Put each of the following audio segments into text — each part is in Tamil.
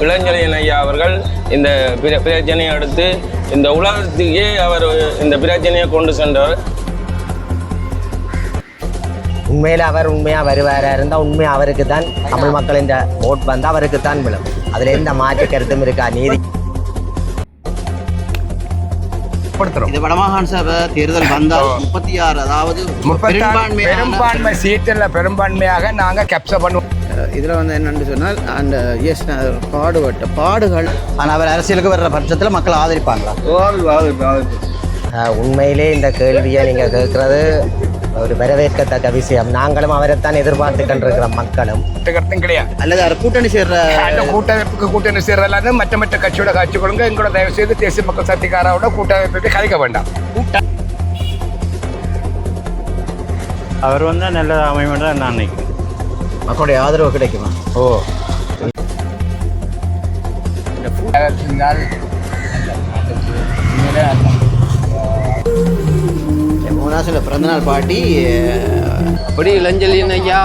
இளஞ்செழியன் ஐயா அவர்கள் இந்த பிர- பிரச்சனையை அடுத்து இந்த உலகத்துக்கே அவர் இந்த பிரச்சனையை கொண்டு சென்றவர் உண்மையில அவர் உண்மையா வருவாரா இருந்தா உண்மையா அவருக்கு தான் தமிழ் மக்களின் ஓட் வந்து அவருக்கு தான் விழும். அதுல எந்த மாற்று கருத்தும் இருக்கா நீதி? இது வடமாகாண சபை தேர்தல் வந்தால் முப்பத்தி ஆறு அதாவது பெரும்பான்மையான பெரும்பான்மை சீட்டில் பெரும்பான்மையாக நாங்கள் கேப்சர் பண்ணுவோம். இதில் வந்து என்னன்னு சொன்னால் அந்த எஸ் பாடுபட்ட பாடுகள். ஆனால் அவர் அரசியலுக்கு வர்ற பட்சத்தில் மக்கள் ஆதரிப்பாங்களா? ஆஹ், உண்மையிலே இந்த கேள்வியை நீங்க கேட்கறது ஒரு வரவேற்கத்தக்க விஷயம். நாங்களும் அவரைத்தான் எதிர்பார்த்து கொண்டிருக்கிறோம் மக்களும். கருத்தும் கிடையாது. அல்லது அவர் கூட்டணி சேர்ற அந்த கூட்டமைப்புக்கு கூட்டணி சேர்றதெல்லாம் மற்ற மற்ற கட்சியோட காட்சி கொடுங்க. எங்களோட தயவு செய்து தேசிய மக்கள் சக்திக்காரோட கூட்டமைப்புக்கு கலைக்க வேண்டாம். அவர் வந்தால் நல்ல அமையும் தான் நான் நினைக்கிறேன். மக்களுடைய ஆதரவு கிடைக்குமா? ஓ. இருந்தால் மோகனாசில் பிறந்தநாள் பாட்டி இப்படி இளஞ்சலின் ஐயா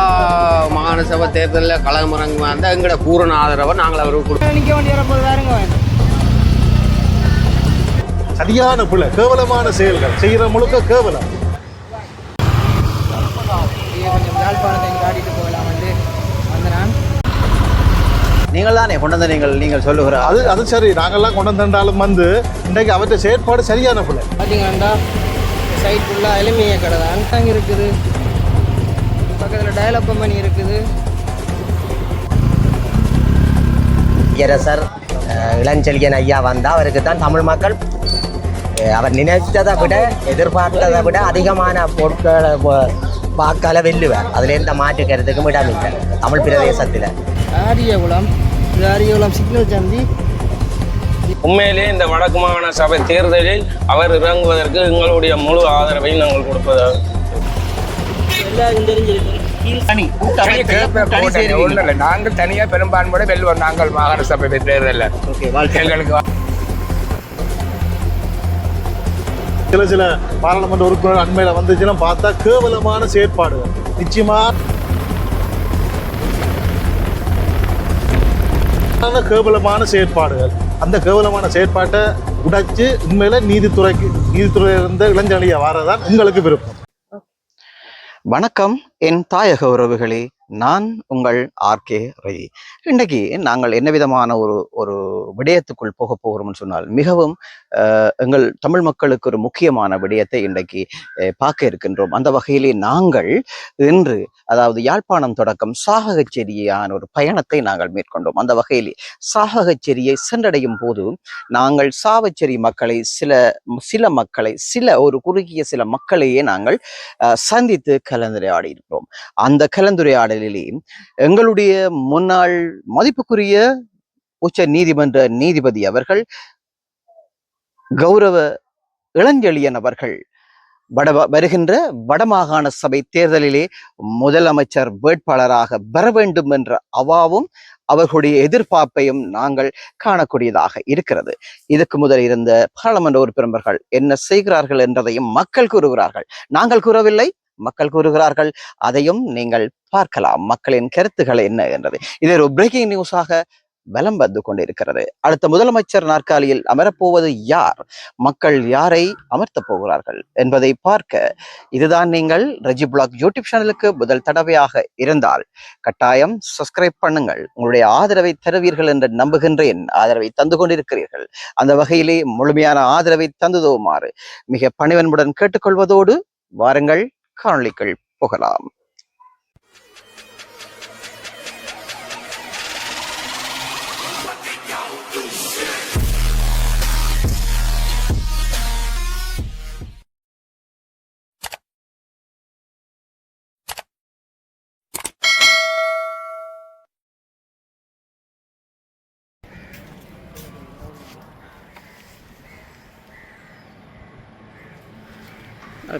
மாகாண சபை தேர்தலில் களமிறங்க வந்தால் எங்களோட பூரண ஆதரவை நாங்கள் அவருக்கு கொடுப்போம். சரியான பிள்ளை கேவலமான செயல்கள் செய்கிற முழுக்க கேவலம். நீங்கள் தானே கொண்டு வந்த நீங்கள் நீங்கள் சொல்லுகிற அது அது சரி. நாங்கெல்லாம் கொண்டு வந்தாலும் வந்து இன்றைக்கு அவற்றை செயற்பாடு சரியான பிள்ளை. பார்த்தீங்கன்னா சைட் ஃபுல்லாக எளிமைய கடை தான். அன்டாங் இருக்குது. பக்கத்தில் டயலாக் கம்பெனி இருக்குது. அரசர் ஆஹ், இளஞ்செழியன் ஐயா வந்தா அவருக்கு தான் தமிழ் மக்கள் அவர் நினைத்ததை விட எதிர்பார்த்ததை விட அதிகமான பொருட்களை வாக்கால வெல்லுவார் அதுல எந்த மாற்று கருத்துக்கும் இடமில்லை. தமிழ் பிரதேசத்தில். ஆரியகுளம் இது ஆரியகுளம் சிக்னல் சந்தி. உண்மையிலே இந்த வடக்கு மாகாண சபை தேர்தலில் அவர் இறங்குவதற்கு எங்களுடைய முழு ஆதரவை நாங்கள் கொடுப்பதாக நாங்கள் தனியாக பெரும்பான்மையோட வெல்வோம். நாங்கள் மாகாண சபை தேர்தலில். எங்களுக்கு சில சில பாராளுமன்ற உறுப்பினர் அண்மையில் வந்துச்சுன்னா பார்த்தா கேவலமான செயற்பாடுகள். நிச்சயமா கேவலமான செயற்பாடுகள். அந்த கேவலமான செயற்பாட்டை உடைச்சு உண்மையில நீதித்துறைக்கு நீதித்துறையில் இருந்த இளஞ்சலியா வாரதான் உங்களுக்கு விருப்பம். வணக்கம் என் தாயக உறவுகளே. நான் உங்கள் ஆர்கே ரவி. இன்றைக்கு நாங்கள் என்ன விதமான ஒரு ஒரு விடயத்துக்குள் போக போகிறோம்னு சொன்னால் மிகவும் எங்கள் தமிழ் மக்களுக்கு ஒரு முக்கியமான விடயத்தை இன்றைக்கு பார்க்க இருக்கின்றோம். அந்த வகையிலே நாங்கள் இன்று அதாவது யாழ்ப்பாணம் தொடக்கம் சாககச்சேரியான ஒரு பயணத்தை நாங்கள் மேற்கொண்டோம். அந்த வகையிலே சாககச்சேரியை சென்றடையும் போது நாங்கள் சாவச்சேரி மக்களை சில சில மக்களை சில ஒரு குறுகிய சில மக்களையே நாங்கள் அஹ், சந்தித்து கலந்துரையாடி இருக்கிறோம் அந்த கலந்துரையாடலிலே எங்களுடைய முன்னாள் மதிப்புக்குரிய உச்ச நீதிமன்ற நீதிபதி அவர்கள் கௌரவ இளஞ்செழியன் அவர்கள் வட வருகின்ற வடமாகாண சபை தேர்தலிலே முதலமைச்சர் வேட்பாளராக பெற வேண்டும் என்ற அவாவும் அவர்களுடைய எதிர்பார்ப்பையும் நாங்கள் காணக்கூடியதாக இருக்கிறது. இதுக்கு முதல் இருந்த பாராளுமன்ற உறுப்பினர்கள் என்ன செய்கிறார்கள் என்றதையும் மக்கள் கூறுகிறார்கள். நாங்கள் கூறவில்லை மக்கள் கூறுகிறார்கள். அதையும் நீங்கள் பார்க்கலாம். மக்களின் கருத்துக்கள் என்ன என்றது. இது ஒரு பிரேக்கிங் நியூஸாக பலம் வந்து கொண்டிருக்கிறது. அடுத்த முதலமைச்சர் நாற்காலியில் அமரப்போவது யார்? மக்கள் யாரை அமர்த்தப் போகிறார்கள் என்பதை பார்க்க இதுதான் நீங்கள் ரெஜி பிளாக் யூடியூப் சேனலுக்கு முதல் தடவையாக இருந்தால். கட்டாயம் சப்ஸ்கிரைப் பண்ணுங்கள். உங்களுடைய ஆதரவை தருவீர்கள் என்று நம்புகின்றேன். ஆதரவை தந்து கொண்டிருக்கிறீர்கள். அந்த வகையிலே முழுமையான ஆதரவை தந்துதோமாறு மிக பணிவன்புடன் கேட்டுக்கொள்வதோடு வாருங்கள். காணொலிக்குள் போகலாம்.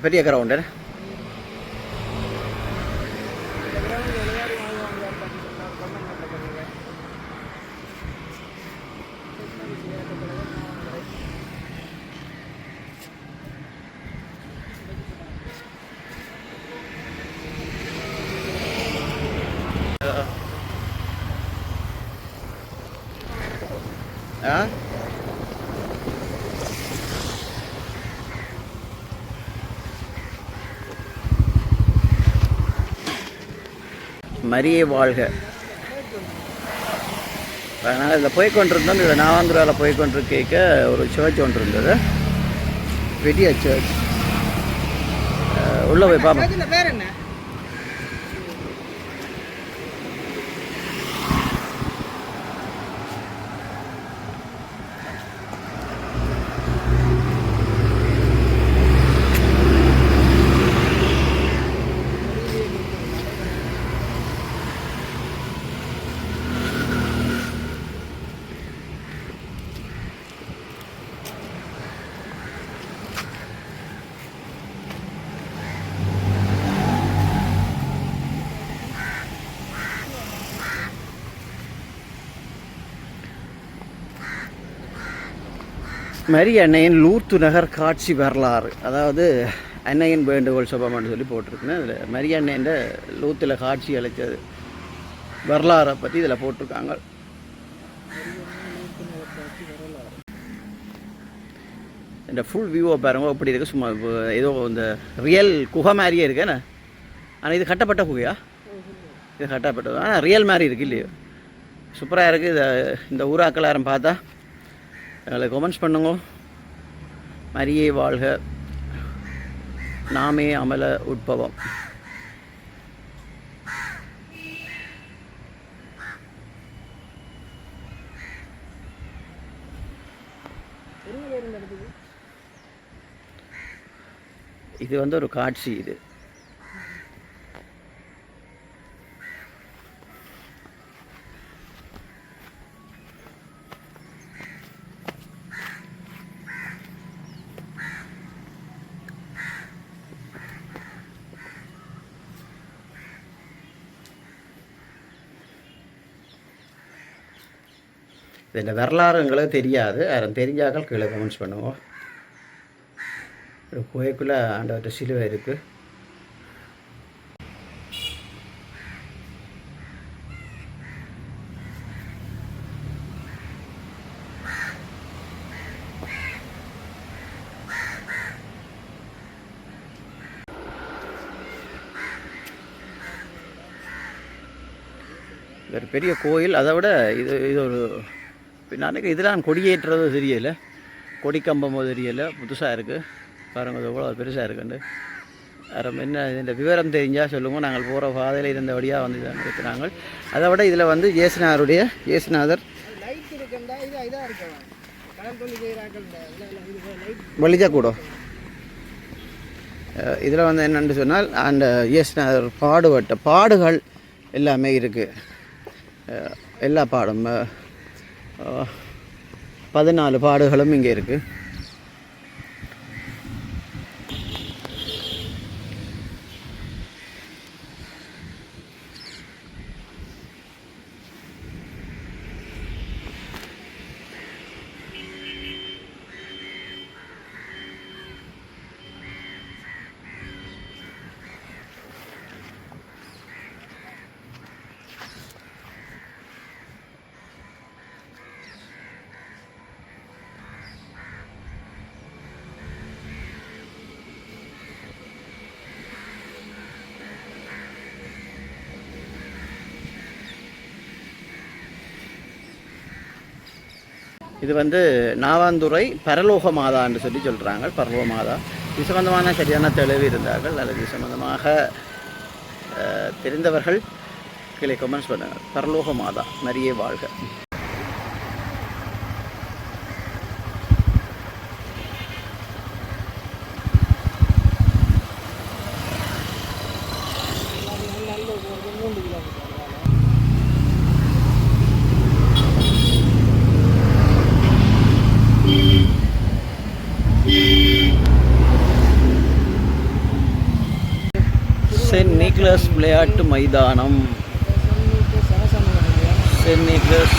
பெரிய கிரவுண்டு மரியே வாழ்க. நாங்கள் இதில் போய் கொண்டிருந்தோம். இதில் நாவாந்துராவில் போய் கொண்டிருக்க ஒரு சர்ச் ஒன்று இருந்தது. பெரிய சர்ச் உள்ளே போய் பார்ப்போம் மரி அன்னையின் லூர்த்து நகர் காட்சி வரலாறு. அதாவது அன்னையின் வேண்டுகோள் சபம்னு சொல்லி போட்டிருக்குன்னு அதில் மரி அன்னையின் லூத்தில் காட்சி அழைச்சது வரலாறை பற்றி இதில் போட்டிருக்காங்க. இந்த ஃபுல் வியூவை பாருங்க. அப்படி இருக்குது சும்மா ஏதோ இந்த ரியல் குகை மாதிரியே இருக்குண்ணே ஆனால் இது கட்டப்பட்ட குகையா? இது கட்டப்பட்டது. ஆனால் ரியல் மாதிரி இருக்கு இல்லையோ? சூப்பராக இருக்குது இதை இந்த ஊராக்கள் யாரும் பார்த்தா? எங்களை கமெண்ட்ஸ் பண்ணுங்க. மரியே வாழ்க. நாமே அமல உட்பவம். இது வந்து ஒரு காட்சி இது. இந்த வரலாறு எங்களுக்கு தெரியாது. யாரும் தெரிஞ்சாக்கள் கீழே கமெண்ட்ஸ் பண்ணுவோம் ஒரு குகைக்குள்ளே ஆண்டவர்கிட்ட சிலுவை இருக்குது ஒரு பெரிய கோயில். அதை விட இது இது ஒரு நான் இதெல்லாம் கொடியேற்றுறது தெரியலை. கொடி கம்பமோ தெரியலை. புதுசாக இருக்குது பாருங்க எவ்வளோ பெருசாக இருக்குண்டு வேறு என்ன இந்த விவரம் தெரிஞ்சால் சொல்லுங்கள் நாங்கள் போகிற பாதையில் இருந்தபடியாக வந்து இதை நிறுத்தினாங்க. அதை விட இதில் வந்து இயேசுநாதருடைய இயேசுநாதர் வலிஜா கூட? இதில் வந்து என்னென்னு சொன்னால் அந்த இயேசுநாதர் பாடுபட்ட பாடுகள் எல்லாமே இருக்குது எல்லா பாடும் பதினாலு பாடுகளும் இங்கே இருக்குது இது வந்து நாவாந்துறை பரலோக மாதான்னு சொல்லி சொல்கிறாங்க பரலோக மாதா. இது சம்பந்தமான சரியான தெளிவு இருந்தார்கள். அல்லது இது சம்பந்தமாக தெரிந்தவர்கள் கீழே கமெண்ட்ஸ் பண்ணுங்கள் பரலோக மாதா நிறைய வாழ்க. சென்ட் நிக்லஸ் விளையாட்டு மைதானம். சென்ட் நிக்லஸ்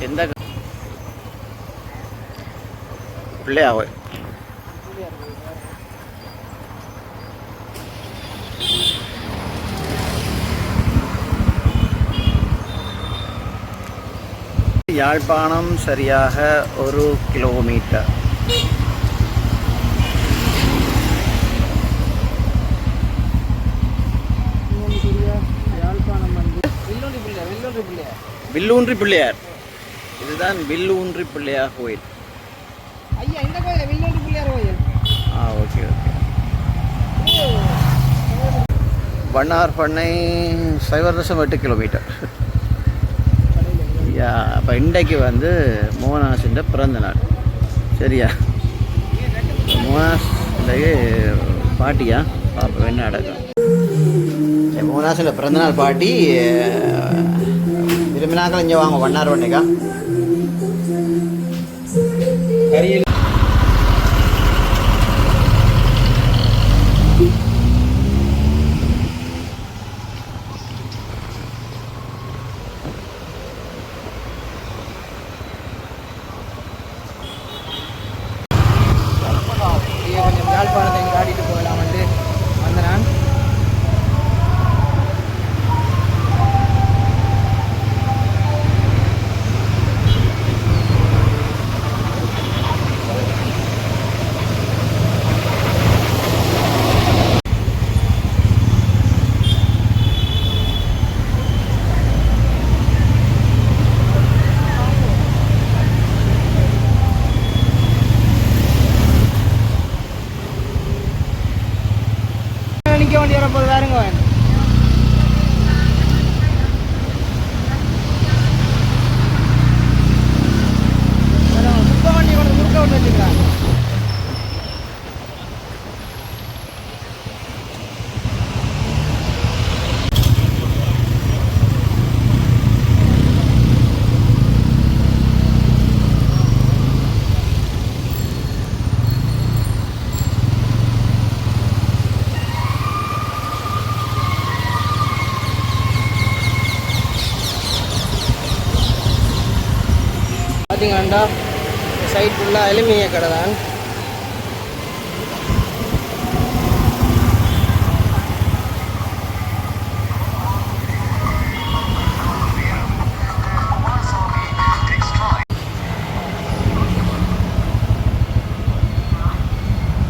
எந்த பிள்ளையா யாழ்ப்பாணம் சரியாக ஒரு கிலோமீட்டர் யாழ்ப்பாணம் வந்து வில்லோண்டி பிள்ளையா வில்லோண்டி பிள்ளையா வில்லூன்றி பிள்ளையார். இதுதான் வில்லூன்றி பிள்ளையார் கோயில். ஐயா இந்த கோயில் வில்லோண்டி பிள்ளையார் கோயில்? ஆ ஓகே ஓகே. வண்ணார் பண்ணை சைவர் தசம் எட்டு கிலோமீட்டர். யா அப்போ இன்றைக்கு வந்து மோகனாசின் பிறந்த நாள். சரியா? மோகனாஸ் இன்றைக்கு பாட்டியா? பாப்பா என்ன நடக்கும் மோகனாசில் பிறந்தநாள் பாட்டி விரும்பினாக்கள் இங்கே வாங்க வண்ணார் பண்ணைக்கா அப்படியே கொஞ்சம் யாழ்ப்பாணத்தை இங்கே காட்டிட்டு போகலாம் வந்து வந்த நான் நிற்க வேண்டிய வரப்போது வேறுங்க குப்பை வண்டி கொண்டு குறுக்க விட்டு வச்சுக்கிறாங்க பார்த்தீங்கன்னா சைட் கடை தான்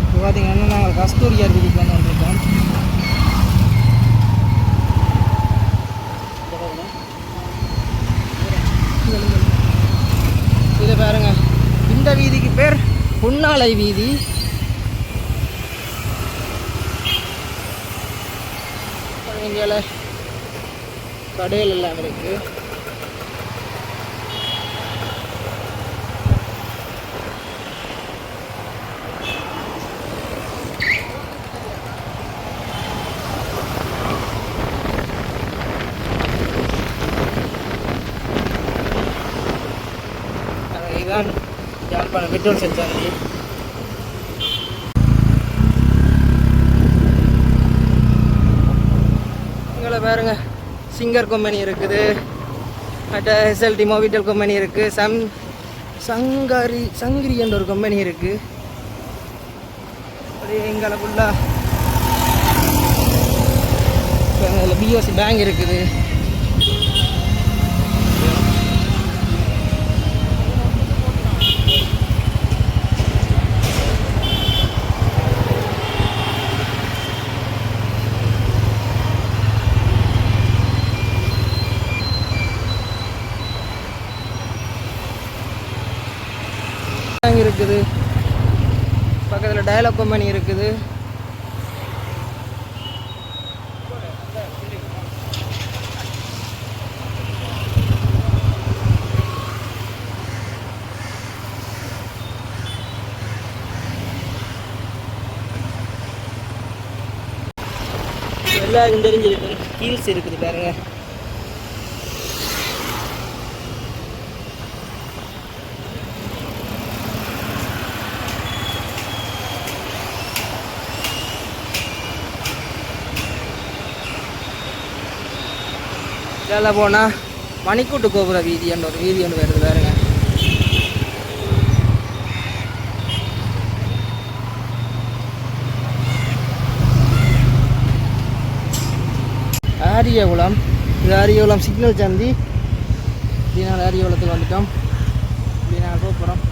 இப்போ பார்த்தீங்கன்னா நாங்கள் கஸ்தூரியார் வீதிக்கு வந்து வந்துருக்கோம் இது பாருங்க இந்த வீதிக்கு பேர் புன்னாலை வீதி. இந்தியாவில் கடைகள் எல்லாம் இருக்கு. இதுதான் யாழ்ப்பாணம் பெட்ரோல் செஞ்சாங்க பாருங்கள் பாருங்க. சிங்கர் கம்பெனி இருக்குது. மற்ற எஸ்எல்டி மோவிட்டல் கம்பெனி இருக்குது சம் சங்காரி சங்கிரி என்ற ஒரு கம்பெனி இருக்குது அப்படியே எங்களை ஃபுல்லாக பிஓசி பேங்க் இருக்குது. பக்கத்தில் டயலாக் கம்பெனி இருக்குது. எல்லாருக்கும் தெரிஞ்சிருக்கு ஹீல்ஸ் இருக்குது பாருங்கள் வேலை போனால் மணிக்கூட்டு கோபுர வீதி என்ற ஒரு வீதி ஒன்று வருது பாருங்க. ஆரியகுளம் இது ஆரியகுளம் சிக்னல் சந்தி. இதனால் ஆரியகுளத்துக்கு வந்துட்டோம். இப்படி நாங்கள் கோபுரம்.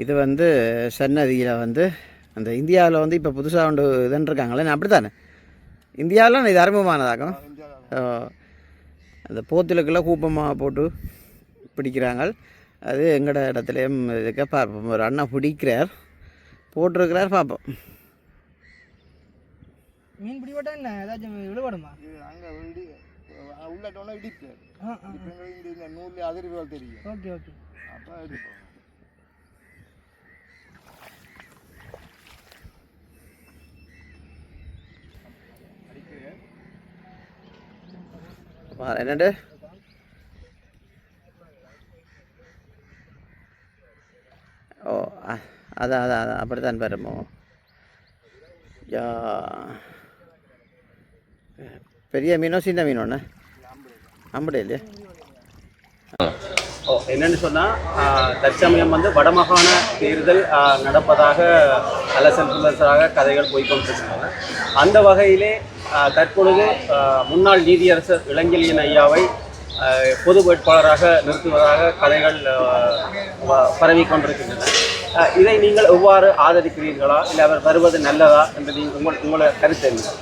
இது வந்து சன்னதியில் வந்து அந்த இந்தியாவில் வந்து இப்போ புதுசாக ஒன்று இதுன்னு இருக்காங்களே அப்படி தானே இந்தியாவில் இது அறிமுகமானதாகும் ஓ. அந்த போத்துலுக்கெல்லாம் கூப்பமாக போட்டு பிடிக்கிறாங்க அது எங்களோட இடத்துலையும் இருக்க பார்ப்போம். ஒரு அண்ணா பிடிக்கிறார். போட்டிருக்கிறார் பார்ப்போம். மீன் பிடிபட்டா என்ன ஏதாச்சும் விழுபடுமா உள்ளட்டோன்னா இடிப்பு. ஆ ஆ இந்த நூல் அதிர்வுகள் தெரியும். Okay okay. அப்போ என்னண்டு ஓ அதான் அதான் அதான் அப்படி தான் யா பெரிய மீனோ சின்ன மீனோண்ணே அம்படி இல்லையா ஓ என்னன்னு சொன்னால் தற்சமயம் வந்து வடமாகாண தேர்தல் நடப்பதாக அலசல் புலசலாக கதைகள் போய்கொண்டிருக்கின்றன அந்த வகையிலே தற்பொழுது முன்னாள் நீதியரசர் இளஞ்செழியன் ஐயாவை பொது வேட்பாளராக நிறுத்துவதாக கதைகள் பரவி பரவிக் கொண்டிருக்கின்றன இதை நீங்கள் எவ்வாறு ஆதரிக்கிறீர்களா? இல்லை அவர் வருவது நல்லதா என்று நீங்கள் உங்கள் உங்களை கருத்து என்ன?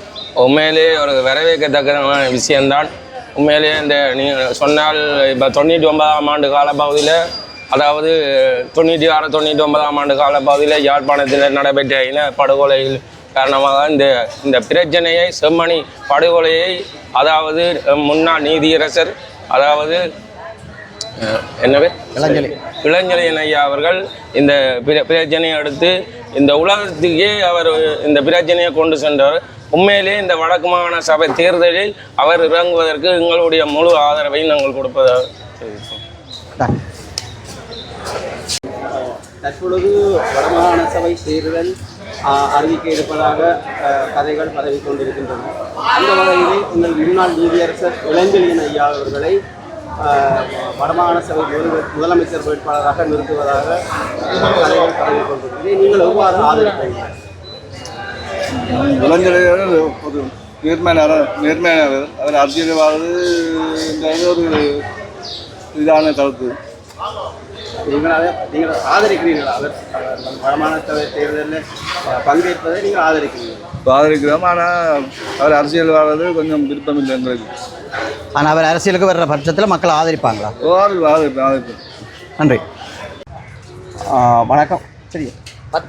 உண்மையிலேயே ஒரு வரவேற்கத்தக்கமான விஷயம்தான். உண்மையிலேயே இந்த நீங்கள் சொன்னால் இப்போ தொண்ணூற்றி ஒன்பதாம் ஆண்டு காலப்பகுதியில் அதாவது தொண்ணூற்றி ஆறு தொண்ணூற்றி ஒன்பதாம் ஆண்டு காலப்பகுதியில் யாழ்ப்பாணத்தில் நடைபெற்ற இன படுகொலையில் காரணமாக இந்த இந்த பிரச்சனையை செம்மணி படுகொலையை அதாவது முன்னாள் நீதியரசர் அதாவது என்னவே இளஞ்செழி. இளஞ்செழியன் ஐயா அவர்கள் இந்த பிர- பிரச்சனையை எடுத்து இந்த உலகத்துக்கே அவர் இந்த பிரச்சனையை கொண்டு சென்றவர் உண்மையிலேயே இந்த வடக்கு மாகாண சபை தேர்தலில் அவர் இறங்குவதற்கு எங்களுடைய முழு ஆதரவை நாங்கள் கொடுப்பதாக தெரிவிப்போம் தற்பொழுது வடமாகாண சபை தேர்தல் அறிவிக்க இருப்பதாக கதைகள் பரவி கொண்டிருக்கின்றன அந்த வகையிலே உங்கள் முன்னாள் நீதியரசர் இளஞ்செழியன் ஐயா அவர்களை வடமாகாண சபை முதலமைச்சர் வேட்பாளராக நிறுத்துவதாக கதைகள் பரவி கொண்டிருக்கிறது நீங்கள் எவ்வாறு ஆதரிப்பீர்கள் இளஞ்செழியர் ஒரு நேர்மையான நேர்மையானவர் அவர். அரசியல் ஒரு இதான கருத்து நீங்கள் அதை நீங்கள் ஆதரிக்கிறீர்களா? அவர் சபை தேர்தலில் பங்கேற்பதை நீங்கள் ஆதரிக்கிறீர்கள்? ஆதரிக்கிறோம் ஆனால் அவர் அரசியல் வாழ்வது கொஞ்சம் விருப்பம் இல்லை எங்களுக்கு. ஆனால் அவர் அரசியலுக்கு வர்ற பட்சத்தில் மக்கள் ஆதரிப்பாங்களா? ஆதரிப்பு ஆதரிப்பு ஆதரிப்பு நன்றி. ஆ, வணக்கம். சரி.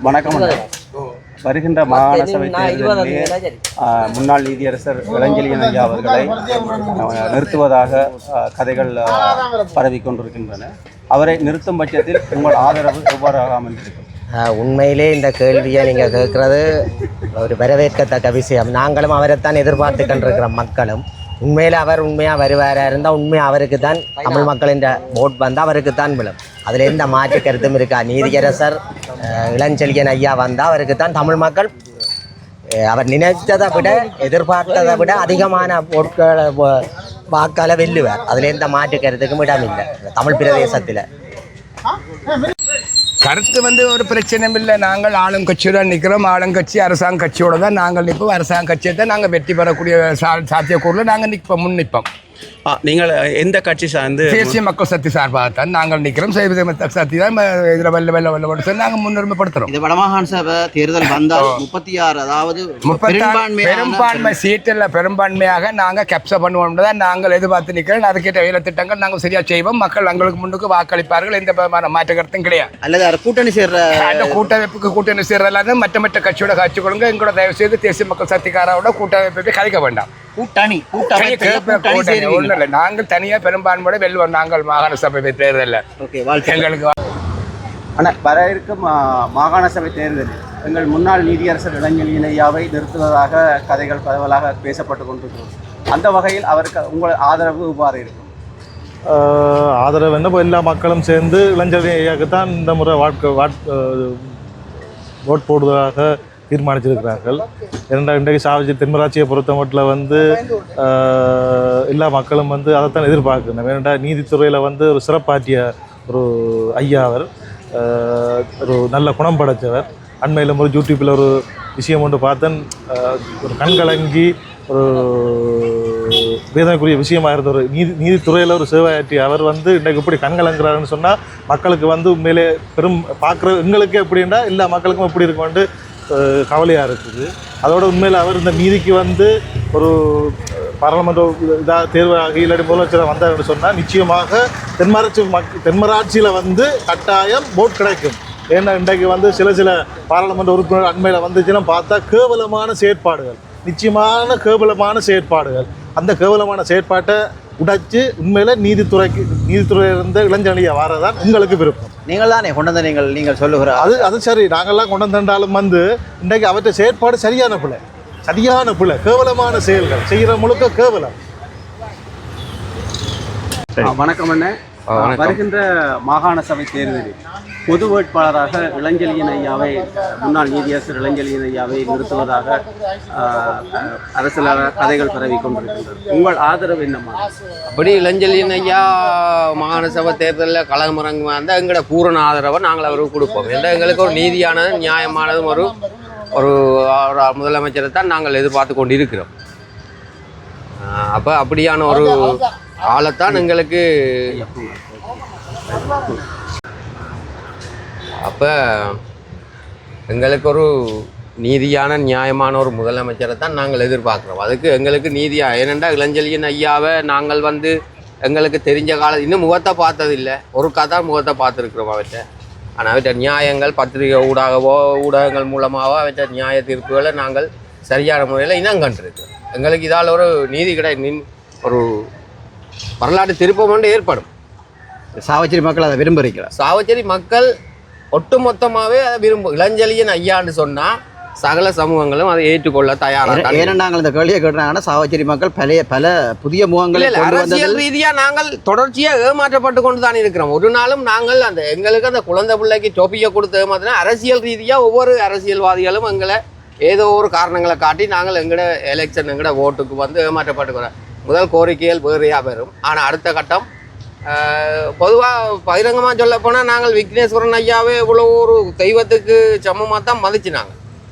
வணக்கம். அண்ணா. வருகின்ற மாகாண சபை தேர்தலிலே முன்னாள் நீதியரசர் இளஞ்செழியன் ஐயா அவர்களை நிறுத்துவதாக கதைகள் ஆ, பரவிக் கொண்டிருக்கின்றன. அவரை நிறுத்தும் பட்சத்தில் உங்கள் ஆதரவு எவ்வாறு அமைந்திருக்கும் உண்மையிலே இந்த கேள்வியை நீங்கள் கேட்குறது ஒரு வரவேற்கத்தக்க விஷயம். நாங்களும் அவரைத்தான் எதிர்பார்த்து கொண்டிருக்கிறோம் மக்களும். உண்மையில் அவர் உண்மையாக வருவாரா இருந்தால் உண்மையாக அவருக்கு தான் தமிழ் மக்களின் ஓட் வந்தால் அவருக்கு தான் விழும். அதில் எந்த மாற்று கருத்தும் இருக்கா? நீதியரசர் இளஞ்செழியன் ஐயா வந்தால் அவருக்கு தான் தமிழ் மக்கள் அவர் நினைத்ததை விட எதிர்பார்த்ததை விட அதிகமான பொருட்களை வாக்கால வெல்லுவார். அதில் எந்த மாற்று கருத்துக்கும் இடமில்லை தமிழ் பிரதேசத்தில். கருத்து வந்து ஒரு பிரச்சனையும் இல்லை. நாங்கள் ஆளும் கட்சியுடன் நிற்கிறோம். ஆளுங்கட்சி அரசாங்க கட்சியோட தான் நாங்கள் நிற்போம். அரசாங்க கட்சியை தான் நாங்கள் வெற்றி பெறக்கூடிய சா சாத்தியக்கூறில் நாங்கள் நிற்போம் முன் நிற்போம் நீங்கள் எந்த கட்சி சார்ந்து தேசிய மக்கள் சக்தி சார்பாக தான் நாங்கள் நிற்கிறோம். சக்தி தான் இதில் வெள்ள வெள்ள வெள்ள வெள்ள சொல்லி நாங்கள் முன்னுரிமைப்படுத்துகிறோம் இது வடமாகாண சபை தேர்தல் வந்தால் முப்பத்தி ஆறு அதாவது பெரும்பான்மை பெரும்பான்மையான சீட்டில் பெரும்பான்மையாக நாங்கள் கேப்சர் பண்ணுவோம் தான் நாங்கள் எதிர்பார்த்து நிற்கிறோம். அதுக்கேற்ற வேலை திட்டங்கள் நாங்கள் சரியாக செய்வோம். மக்கள் எங்களுக்கு முன்னுக்கு வாக்களிப்பார்கள். எந்த விதமான மாற்று கருத்தும் கிடையாது. அல்லது கூட்டணி சேர்ற அந்த கூட்டமைப்புக்கு கூட்டணி சேர்றதெல்லாம் மற்ற மற்ற கட்சியோட காட்சி கொடுங்க எங்களோட தயவு செய்து தேசிய மக்கள் சக்திக்காரோட கூட்டமைப்பை கலைக்க வேண்டாம். கூட்டணி கூட்டணி ஒண்ணும் இல்லை நாங்கள் தனியாக பெரும்பான்மையோட வெல்வோம் நாங்கள் மாகாண சபை தேர்தலில். ஓகே வாழ்க்கை எங்களுக்கு ஆனால் வர இருக்கும் மாகாண சபை தேர்தலில் எங்கள் முன்னாள் நீதியரசர் இளஞ்செழியன் ஐயாவை நிறுத்துவதாக கதைகள் பரவலாக பேசப்பட்டு கொண்டிருக்கிறது அந்த வகையில் அவருக்கு உங்கள் ஆதரவு இவ்வாறு இருக்கும்? ஆதரவு என்ன? இப்போ எல்லா மக்களும் சேர்ந்து இளைஞர் ஐயாவுக்கு தான் இந்த முறை வாட்க வாட் ஓட் போடுவதாக தீர்மானிச்சிருக்கிறார்கள். இரண்டா இன்றைக்கு சாவிஜி தென்மராட்சியை பொறுத்த மட்டும் வந்து எல்லா மக்களும் வந்து அதைத்தான் எதிர்பார்க்கணும் ஏனென்றா நீதித்துறையில் வந்து ஒரு சிறப்பாற்றிய ஒரு ஐயா அவர் ஒரு நல்ல குணம் படைத்தவர். அண்மையில் ஒரு யூடியூப்பில் ஒரு விஷயம் ஒன்று பார்த்தேன். ஒரு கண்கலங்கி ஒரு வேதனைக்குரிய விஷயமா இருந்த ஒரு நீதி நீதித்துறையில் ஒரு சேவையாற்றி அவர் வந்து இன்றைக்கு இப்படி கண்கலங்கிறாருன்னு சொன்னால் மக்களுக்கு வந்து உண்மையிலே பெரும் பார்க்குற எங்களுக்கு எப்படின்னா எல்லா மக்களுக்கும் எப்படி இருக்கும்னு கவலையாக இருக்குது. அதோட உண்மையில் அவர் இந்த நீதிக்கு வந்து ஒரு பாராளுமன்ற இதாக தேர்வாகி இல்லாட்டி முதலமைச்சராக வந்தார்னு சொன்னால் நிச்சயமாக தென்மராட்சி மக் தென்மராட்சியில் வந்து கட்டாயம் போட் கிடைக்கும். ஏன்னா இன்றைக்கு வந்து சில சில பாராளுமன்ற உறுப்பினர் அண்மையில் வந்துச்சுன்னா பார்த்தா கேவலமான செயற்பாடுகள். நிச்சயமான கேவலமான செயற்பாடுகள். அந்த கேவலமான செயற்பாட்டை உடைச்சு உண்மையில நீதித்துறைக்கு நீதித்துறையில் இருந்த இளைஞனியை வாரதான் உங்களுக்கு விருப்பம். நீங்கள் தானே கொண்டு வந்த நீங்கள் நீங்கள் சொல்லுகிற அது அது சரி. நாங்கள்லாம் கொண்டு வந்தாலும் வந்து இன்றைக்கு அவற்றை செயற்பாடு சரியான பிள்ளை சரியான பிள்ளை கேவலமான செயல்கள். செய்கிற முழுக்க கேவலம். வணக்கம் அண்ணே. வருகின்ற மாகாண சபை தேர்தலில் பொது வேட்பாளராக இளஞ்செழியன் ஐயாவை முன்னாள் நீதியரசர் இளஞ்செழியன் ஐயாவை நிறுத்துவதாக அரசியல் கதைகள் பரவி கொண்டிருக்கின்றது உங்கள் ஆதரவு என்னம்மா? அப்படி இளஞ்செழியன் ஐயா மாகாண சபை தேர்தலில் களமிறங்குமா இருந்தால் எங்களோட பூரண ஆதரவை நாங்கள் அவருக்கு கொடுப்போம். என்ற எங்களுக்கு ஒரு நீதியானதும் நியாயமானதும் ஒரு ஒரு ஒரு முதலமைச்சரை தான் நாங்கள் எதிர்பார்த்து கொண்டு இருக்கிறோம் அப்போ அப்படியான ஒரு ஆளைத்தான் எங்களுக்கு அப்போ எங்களுக்கு ஒரு நீதியான நியாயமான ஒரு முதலமைச்சரை தான் நாங்கள் எதிர்பார்க்குறோம். அதுக்கு எங்களுக்கு நீதியாக ஏனென்றால் இளஞ்செழியன் ஐயாவை நாங்கள் வந்து எங்களுக்கு தெரிஞ்ச காலம் இன்னும் முகத்தை பார்த்ததில்லை. ஒரு கதை முகத்தை பார்த்துருக்குறோம் அவர்கிட்ட ஆனால் அவற்றை நியாயங்கள் பத்திரிகை ஊடாகவோ ஊடகங்கள் மூலமாகவோ அவற்றை நியாய தீர்ப்புகளை நாங்கள் சரியான முறையில் இனம் கண்டிருக்கிறோம் எங்களுக்கு இதால் ஒரு நீதி கிடை நின் ஒரு வரலாற்று திருப்பம் ஒன்று ஏற்படும். சாவச்சேரி மக்கள் அதை விரும்புகிறீங்களா சாவச்சேரி மக்கள் ஒட்டுமொத்தமாகவே அதை விரும்பும். இளஞ்செழியன் ஐயான்னு சொன்னால் சகல சமூகங்களும் அதை ஏற்றுக்கொள்ள தயாராக ஏன்னா நாங்கள் இந்த கேள்வியை கேட்டாங்கன்னா சாவச்சேரி மக்கள் பழைய பல புதிய முகங்களை இல்ல, இல்ல, கொண்டு அரசியல் வந்ததில் ரீதியா நாங்கள் தொடர்ச்சியா ஏமாற்றப்பட்டு கொண்டு தான் இருக்கிறோம். ஒரு நாளும் நாங்கள் அந்த எங்களுக்கு அந்த குழந்தை பிள்ளைக்கு டொப்பியை கொடுத்து ஏமாத்தினா அரசியல் ரீதியா ஒவ்வொரு அரசியல்வாதிகளும் எங்களை ஏதோ ஒரு காரணங்களை காட்டி நாங்கள் எங்கட எலெக்ஷன் எங்கட ஓட்டுக்கு வந்து ஏமாற்றப்பட்டுக்கிறோம் முதல் கோரிக்கைகள் வேறையா பெறும். ஆனா அடுத்த கட்டம் பொதுவாக பகிரங்கமாக சொல்ல போனால் நாங்கள் விக்னேஸ்வரன் ஐயாவே இவ்வளோ ஒரு தெய்வத்துக்கு சமமாக தான் மதிச்சினாங்க.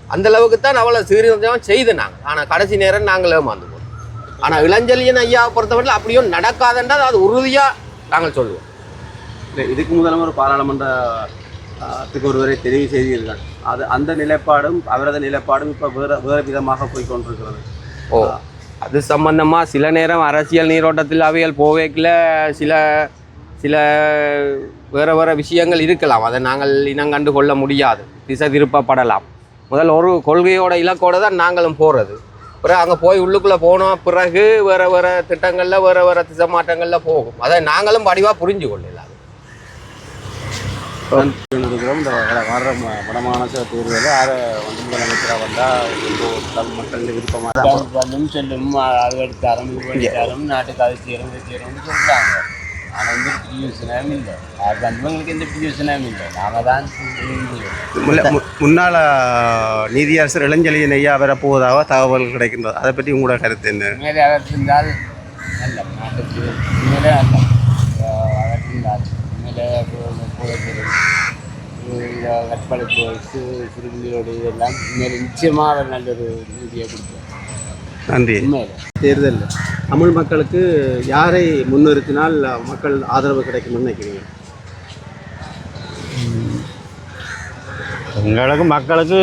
அந்த அளவுக்கு தான் அவ்வளோ சீர்திருத்தம் செய்து நாங்கள் ஆனால் கடைசி நேரம் நாங்கள் ஏமாந்து போனோம். ஆனால் இளஞ்செழியன் ஐயாவை பொறுத்தவரையில் அப்படியும் நடக்காதுன்றது அது உறுதியாக நாங்கள் சொல்லுவோம். இதுக்கு முதலும் ஒரு பாராளுமன்ற ஆ, த்துக்கு ஒருவரை தெரிவு செய்தீர்கள். அது அந்த நிலைப்பாடும் அவரது நிலைப்பாடும் இப்போ வேறு வேறு விதமாக போய் கொண்டிருக்கிறது. ஓ. அது சம்பந்தமாக சில நேரம் அரசியல் நீரோட்டத்தில் அவைகள் போவேக்கில் சில சில வேறு வேறு விஷயங்கள் இருக்கலாம். அதை நாங்கள் இனங்கண்டு கொள்ள முடியாது. திசை திருப்பப்படலாம். முதல் ஒரு கொள்கையோட இலக்கோடு தான் நாங்களும் போகிறது பிறகு அங்கே போய் உள்ளுக்குள்ளே போனோம் பிறகு வேறு வேறு திட்டங்களில் வேறு வேறு திசை மாற்றங்களில் போகும். அதை நாங்களும் வடிவாக புரிஞ்சு கொள்ளலாம் இருக்கிறோம் இந்த வர வடமாகாண தேர்தலில் யாரை வந்து முதலமைச்சராக வந்தால் தமிழ் மக்கள் விருப்பமாக வந்தும் சொல்லும் அது எடுத்தாலும் இது எடுத்தாலும் நாட்டுக்கு அது செய்யறோம் இது சொல்றாங்க. ஆனால் எந்த பிரியோசனமும் இல்லை. அது வந்தவங்களுக்கு எந்த பிரியோசனமும் இல்லை. நாம தான். முன்னாள் நீதியரசர் இளஞ்செழியன் ஐயா வரப்போவதாக தகவல் கிடைக்கின்றது. அதை பற்றி உங்களோட கருத்து என்ன? உண்மையிலே அவர் இருந்தால் நல்ல. நாட்டுக்கு நல்ல அவர் இருந்தால் உண்மையிலே கற்பழிப்பு வயசு சிறுமிகளோட இதெல்லாம் உண்மையிலே நிச்சயமாக நல்ல ஒரு நீதியை கொடுத்தார் நன்றி. உண்மையிலே. தேர்தலில் தமிழ் மக்களுக்கு யாரை முன்னிறுத்தினால் மக்கள் ஆதரவு கிடைக்கும்னு நினைக்கிறீங்க? எங்களுக்கு மக்களுக்கு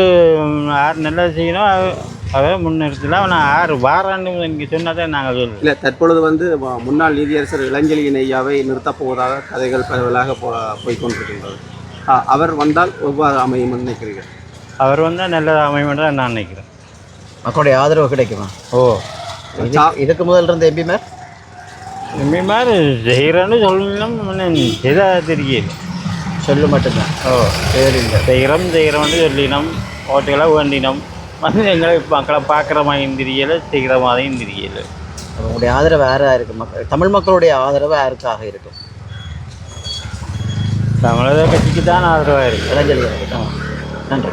யார் நல்லது செய்யணும் அது- அதை முன்னிறுத்தலாம். ஆனால் யார் வாரான்னு இங்கே சொன்னதை நாங்கள் சொல்லுவோம் இல்லை தற்பொழுது வந்து முன்னாள் நீதியரசர் இளஞ்செழியன் ஐயாவை நிறுத்தப் போவதாக கதைகள் பரவலாக போ போய்கொண்டிருக்கின்றது அவர் வந்தால் எவ்வாறு அமையும் நினைக்கிறீர்கள். அவர் வந்தால் நல்லது அமையும் தான் நான் நினைக்கிறேன். மக்களுடைய ஆதரவு கிடைக்குமா? ஓ. இதுக்கு- இதுக்கு முதல் இருந்த எம்பி மேர்? இந்த மாதிரி செய்கிறேன்னு சொல்லணும் எதா தெரியல சொல்லு மட்டும்தான். ஓ. சரிங்க செய்கிறோம் செய்கிறோம்னு சொல்லினோம். ஓட்டுகளை வேண்டினோம். வந்து எங்களை மக்களை பார்க்குற மாதிரி தெரியல செய்கிற மாதிரியும் தெரியல. உங்களுடைய ஆதரவு யாராக இருக்கு. மக்கள் தமிழ் மக்களுடைய ஆதரவு யாருக்காக இருக்கும். தமிழக கட்சிக்கு தான் ஆதரவாக இருக்கு. நன்றி.